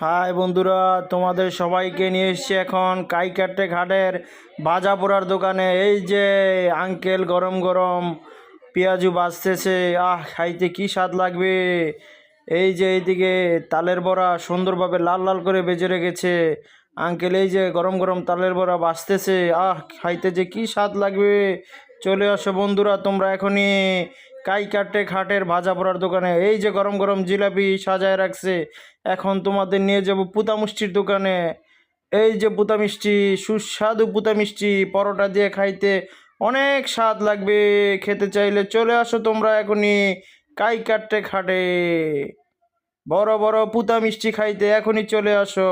High বন্ধুরা, তোমাদের সবাইকে নিয়ে এসছি এখন কাইকাটে ঘাটের ভাজা পোড়ার দোকানে। এই যে আঙ্কেল গরম গরম পেঁয়াজু বাজতেছে, আহ, খাইতে কি স্বাদ লাগবে? এই যে এইদিকে তালের বড়া সুন্দরভাবে লাল লাল করে বেজে রেখেছে। আঙ্কেল, এই যে গরম গরম তালের বড়া বাজতেছে, আহ, খাইতে যে কি স্বাদ লাগবে? চলে আসো বন্ধুরা, তোমরা এখনই কাইকাটে খাটের ভাজা পোড়ার দোকানে। এই যে গরম গরম জিলাপি সাজায় রাখছে, এখন তোমাদের নিয়ে যাব পুতা মিষ্টির দোকানে। এই যে পুতা মিষ্টি, সুস্বাদু পুতা মিষ্টি, পরোটা দিয়ে খাইতে অনেক স্বাদ লাগবে। খেতে চাইলে চলে আসো তোমরা এখনই কাইকাটে খাটে বড় বড় পুতা মিষ্টি খাইতে এখনই চলে আসো।